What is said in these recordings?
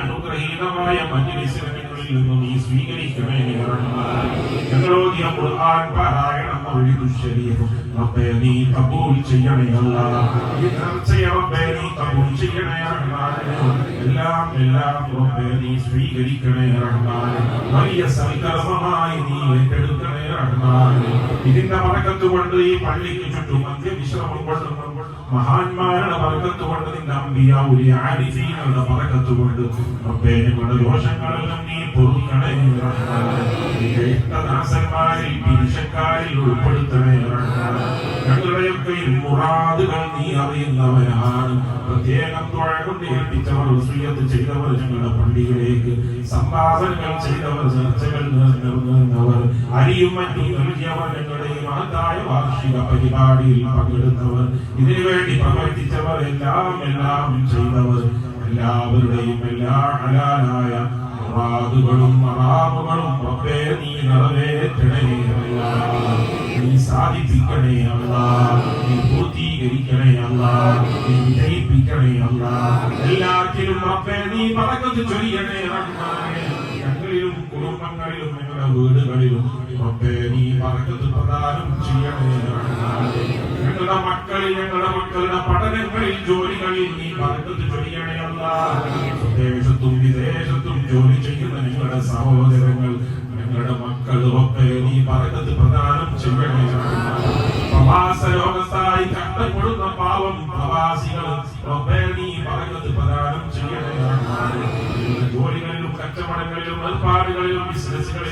അനുഗ്രഹീതമായ മജ്ലിസിനങ്ങളിൽ നിന്ന് നീ സ്വീകരിക്കണേ റഹ്മാൻ ഞങ്ങളോദിയ ഖുർആൻ പാരായണം മൗലിദു ശരീഫ് റബ്ബേ നീ കബൂൽ ചെയ്യണേ അല്ലാഹ് ഈ നേർച്ചയെ റബ്ബേ നീ കബൂൽ ചെയ്യണേ എല്ലാം എല്ലാം റബ്ബേ നീ സ്വീകരിക്കണേ റഹ്മാൻ വലിയ സൽക്കർമ്മമായി നീ ഏറ്റെടുക്കണേ റഹ്മാൻ ഇതിന്റെ മടക്കത്തുകൊണ്ട് ഈ പള്ളിക്ക് ചുറ്റും അന്ത്യവിശ്രമം കൊണ്ട് മഹാന്മാരുടെ പറക്കത്ത് കൊണ്ട് നിന്റെ അമ്പിയ ഒരു ആരിഫീങ്ങളുടെ പറക്കത്ത് കൊണ്ട് റബ്ബേ ഞങ്ങളുടെ ദോഷങ്ങളെല്ലാം നീ പൊറുക്കണേ പിരിശക്കാരിൽ ഉൾപ്പെടുത്തണേ. ഞങ്ങളുടെയൊക്കെ മുറാദുകൾ നീ അറിയുന്നവനാണ് പ്രത്യേകം തുഴ കൊണ്ട് ഏൽപ്പിച്ചവർ ചെയ്തവർ ഞങ്ങളുടെ പള്ളിയിലേക്ക്. സംഭാഷണങ്ങൾ ചെയ്തവർ ചർച്ചകൾ നേർന്നവർ അരിയും മറ്റും നൽകിയവർ ഞങ്ങളുടെ മഹത്തായ വാർഷിക പരിപാടിയിൽ പങ്കെടുത്തവർ. ഇതിനു വേണ്ടി പ്രവർത്തിച്ചവർ എല്ലാം എല്ലാം ചെയ്തവർ. എല്ലാവരുടെയും എല്ലാ ഹലാലായ മുറാദുകളും മറാമുകളും ഒക്കെ നീ നിറവേറ്റണേ അല്ല. നീ സാധിപ്പിക്കണേ അല്ല. നീ പൂർത്തീകരിക്കണേ അല്ല. നീ വിജയിപ്പിക്കണേ അല്ല. എല്ലാറ്റിലും റബ്ബേ നീ ചൊരിയണേ റഹ്മാനേ ഞങ്ങളിലും കുടുംബങ്ങളിലും ഞങ്ങളുടെ വീടുകളിലും റബ്ബേ നീ പറക്കത്ത് പ്രദാനം ചെയ്യണേ ഞങ്ങളുടെ മക്കളിൽ ഞങ്ങളുടെ മക്കളുടെ പഠനങ്ങളിൽ ജോലികളിൽ നീ പറക്കത്ത് ചൊരിയണേ അല്ലാ. സ്വദേശത്തും വിദേശത്തും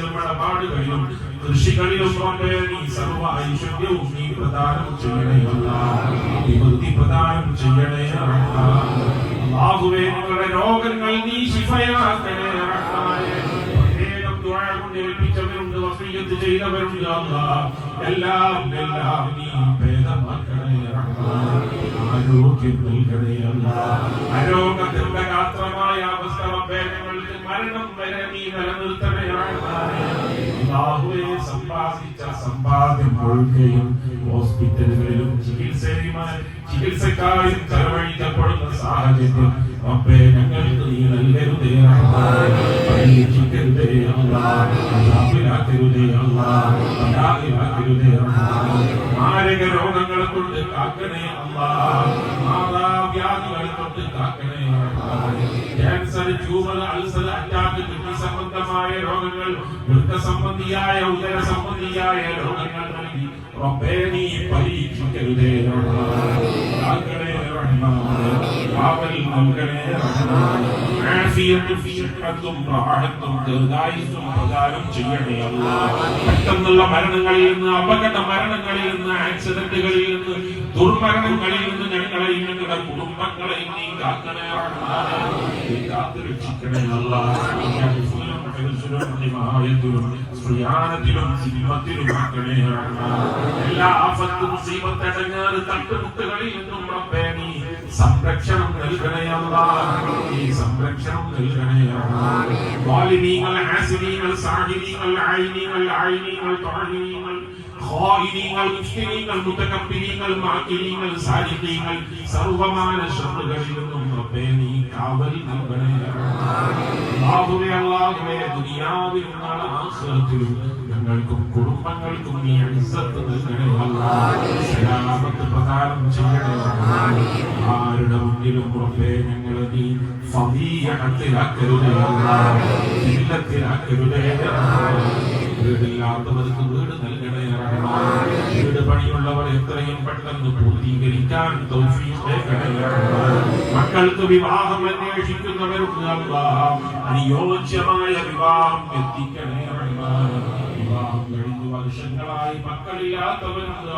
ബിസിനസ്സുകളിലും ഇടപാടുകളിലും കൃഷികളിലും റബ്ബേ നീ സർവ ഐശ്വര്യവും നീ പ്രദാനം ചെയ്യണേ അല്ലാഹ് അഭിവൃദ്ധി പ്രദാനം ചെയ്യണേ റഹ്മാൻ അല്ലാഹുവേ ഞങ്ങളുടെ രോഗങ്ങൾ നീ ശിഫയാക്കണേ റഹ്മാനേ പ്രത്യേകം ദുആ കൊണ്ട് ഏൽപ്പിച്ചവരുണ്ട് വസീയത്ത് ചെയ്തവരുണ്ട് എല്ലാം എല്ലാം നീ ഭേദമാക്കണേ ആരോഗ്യം നൽകണേ അല്ലാഹ് ആരോഗ്യത്തിന്റെ ഗാത്രമായ അവസ്ഥ റബ്ബേ ഞങ്ങൾക്ക് മരണം വരെ നീ നിലനിർത്തണേ സമ്പാദിച്ച സമ്പാദ്യം മുഴുകയും ഹോസ്പിറ്റലുകളിലും ചികിത്സയുമായി ചികിത്സക്കായും ചെലവഴിക്കപ്പെടുന്ന സാഹചര്യം റബ്ബേ ഞങ്ങൾക്ക് നീ നൽകരുതേ പരീക്ഷിക്കരുതേ അല്ലാഹ് അതാപിലാക്കരുതേ അല്ലാഹ് അതാപിലാക്കരുതേ റഹ്മാനേ മാരക രോഗങ്ങളെ കൊണ്ട് കാക്കണേ അല്ലാഹ് മാതാവ്യാധികളെ കൊണ്ട് കാക്കണേ cancer tumour ulcer attack kidney സംബന്ധമായ രോഗങ്ങൾ വൃക്ക സംബന്ധിയായ ഉദര സംബന്ധിയായ രോഗങ്ങൾ നൽകി റബ്ബേ നീ പരീക്ഷിക്കരുതേ കാക്കണേ നൽകണേ ആഫിയത്തും ഫിയത്തും റാഹത്തും ദീർഘായുസ്സും പ്രദാനം ചെയ്യണേ അല്ലാഹ് പെട്ടെന്നുള്ള മരണങ്ങളിൽ നിന്ന് അപകട മരണങ്ങളിൽ നിന്ന് ദുർമരണങ്ങളിൽ നിന്ന് ഞങ്ങളെയും ഞങ്ങളുടെ കുടുംബങ്ങളെയും നീ കാക്കണേ കാത്തു രക്ഷിക്കണേ അല്ലാഹ്. ഹിമായത്തിലും സ്ത്രീയാനത്തിലും സിംഹത്തിലും മക്കളെ എല്ലാ ആപത്ത് മുസീബത്ത് അടങ്ങാറ് തട്ടുമുട്ടുകളിൽ നിന്നും റബ്ബേ നീ സംരക്ഷണം നൽകണേ അല്ലാഹ് നീ സംരക്ഷണം നൽകണേ അല്ലാഹ് വാലിമീങ്ങൾ ആസിമീങ്ങൾ സാഹിബീങ്ങൾ ആയിനീങ്ങൾ ആയിനീങ്ങൾ തൊഴനീങ്ങൾ ഖായിനീങ്ങൾ മുസ്ലിമീങ്ങൾ മുതകബ്ബിരീങ്ങൾ മാക്കിരീങ്ങൾ സാലിഹീങ്ങൾ സർവമാന ശത്രുക്കളിൽ നിന്നും റബ്ബേ നീ കാവൽ നൽകണേ. അല്ലാഹുവേ അല്ലാഹുവേ ദുനിയാവിലും നാളെ ആഖിറത്തിലും ഞങ്ങൾക്കും കുടുംബങ്ങൾക്കും നീ ഇസ്സത്ത് നൽകണേ. അല്ലാഹുവേ സലാമത്ത് പ്രദാനം ചെയ്യണേ. ആമീൻ ആരുടെ മുന്നിലും റബ്ബേ ഞങ്ങളെ നീ ഫദീയത്തിലാക്കരുതേ അല്ലാഹുവേ ഇല്ലത്തിലാക്കരുതേ. വീടില്ലാത്തവർക്ക് വീട് നൽകണേ. വീട് പണിയുള്ളവർ എത്രയും പെട്ടെന്ന് പൂർത്തീകരിക്കാൻ മക്കൾക്ക് വിവാഹം അന്വേഷിക്കുന്നവർക്ക് അനുയോജ്യമായ വിവാഹം എത്തിക്കണേ വിവാഹം കഴിഞ്ഞു വർഷങ്ങളായി മക്കളില്ലാത്തവർക്ക്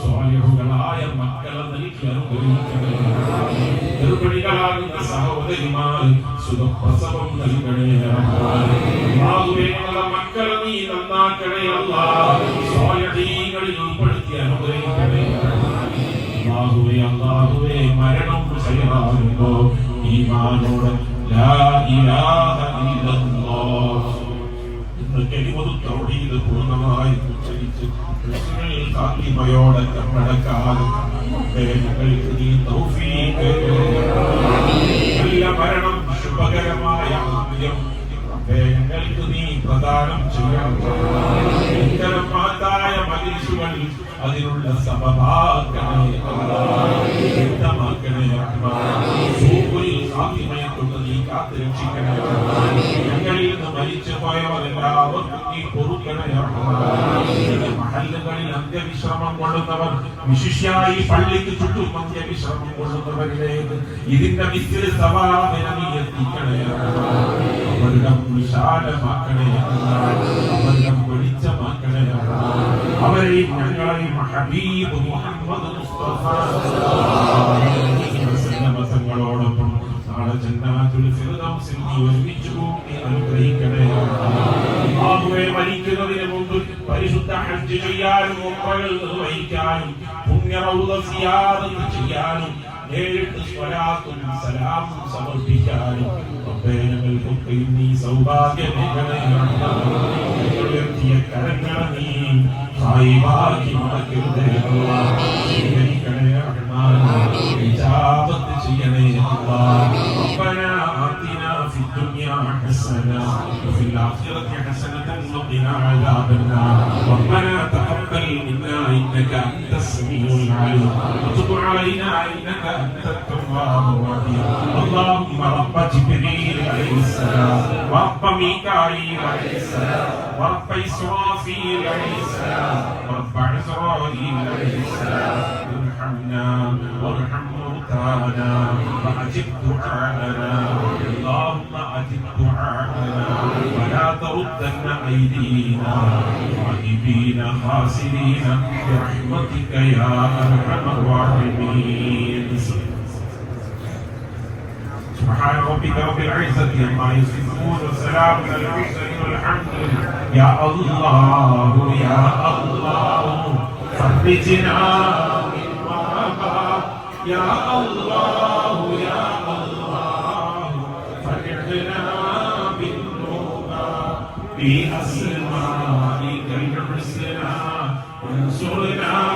സ്വാലിഹുകളായ മക്കളെ നൽകി അനുഗ്രഹിക്കണേ. ഗർഭിണികളാകുന്ന സഹോദരിമാർ സുഖപ്രസവം നൽകണേ സ്വാലിഹീങ്ങളിൽ ഉൾപ്പെടുത്തി അനുഗ്രഹിക്കണേ അല്ലാഹുവേ അല്ലാഹുവേ മരണം ചെയ്യാറുണ്ടോ? ഈമാനോട് പൂർണമായി ഉച്ചരിച്ച് കാത്തിമയോടെ കണ്ണടക്കാതെ ഞങ്ങൾക്ക് നീ തൗഫീഖ്. നല്ല മരണം ശുഭകരമായ ആദ്യം ഞങ്ങൾക്ക് നീ പ്രദാനം ചെയ്യണം മഹത്തായ മനുഷ്യകൾ അതിനുള്ള സഭഭാക്കണേ വ്യക്തമാക്കണേ സാധ്യമയെ കൊണ്ട് നീ കാത്തുരക്ഷിക്കണേ ഞങ്ങളിൽ നിന്ന് മരിച്ചു പോയവരെല്ലാവർക്കും നീ പൊറുക്കണേ അന്ത്യവിശ്രമം കൊള്ളുന്നവർ വിശിഷ്യായി പള്ളിക്ക് ചുറ്റും അന്ത്യവിശ്രമം കൊള്ളുന്നവരിലേക്ക് ഇതിന്റെ സവാബിനെ നീ എത്തിക്കണേ. അവരെയും ഞങ്ങളെയും ഹബീബ് മുഹമ്മദ് അനുഗ്രഹിക്കണേ. മരിക്കുന്നതിന് മുമ്പ് പരിശുദ്ധ ഹജ്ജ് ചെയ്യാനും ഉംറകൾ നിർവഹിക്കാനും പുണ്യ റൗദ സിയാറത്ത് ചെയ്യാനും നേരിട്ട് സ്വലാത്തും സലാമും സമർപ്പിക്കാനും റബ്ബേ ഞങ്ങൾക്കൊക്കെ നീ സൗഭാഗ്യമേഖലേ ഉയർത്തിയ കരങ്ങളെ നീ സായിബാക്കി മടക്കരുതേ ഇജാബത്ത് ചെയ്യണേ അല്ലാഹ് وفي الآخرة حسنة وقنا عذاب النار ربنا تقبل منا إنك أنت السميع العليم وتب علينا إنك أنت التواب الرحيم اللهم رب جبريل عليه السلام ورب ميكائيل عليه السلام ورب إسرافيل عليه السلام ورب عزرائيل عليه السلام ارحمنا وارحم موتانا وأجب دعاءنا تردن أيدينا خائبين خاسرين برحمتك يا أرحم الراحمين. سبحان ربك رب العزة عما يصفون وسلام على المرسلين والحمد لله. يا الله يا الله فرجنا من يا الله. بأسمائك الحسنى انصرنا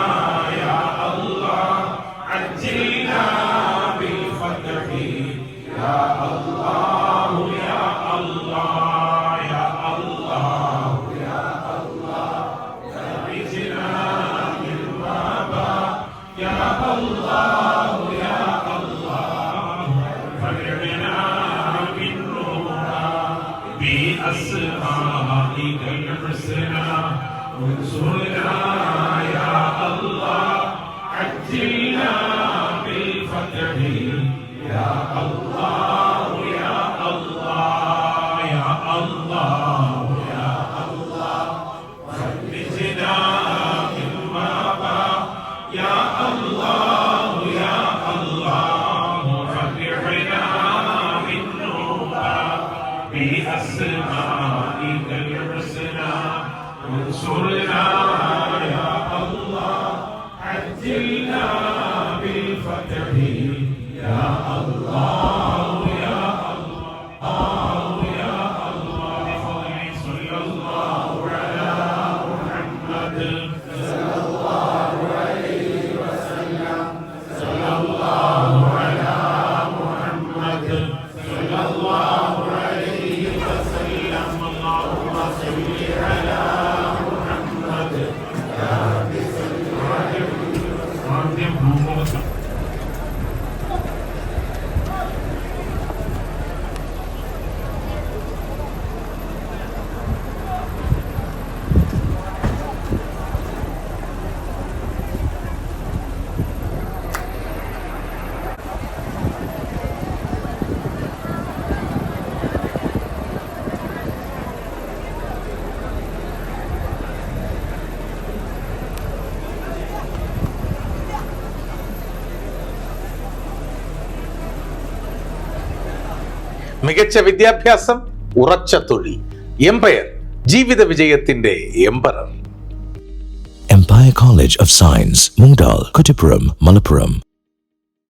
Hallelujah. മികച്ച വിദ്യാഭ്യാസം ഉറച്ച തൊഴിൽ എംപയർ ജീവിത വിജയത്തിന്റെ empire Empire College of Science, Mundal, Kuttipuram, Malappuram.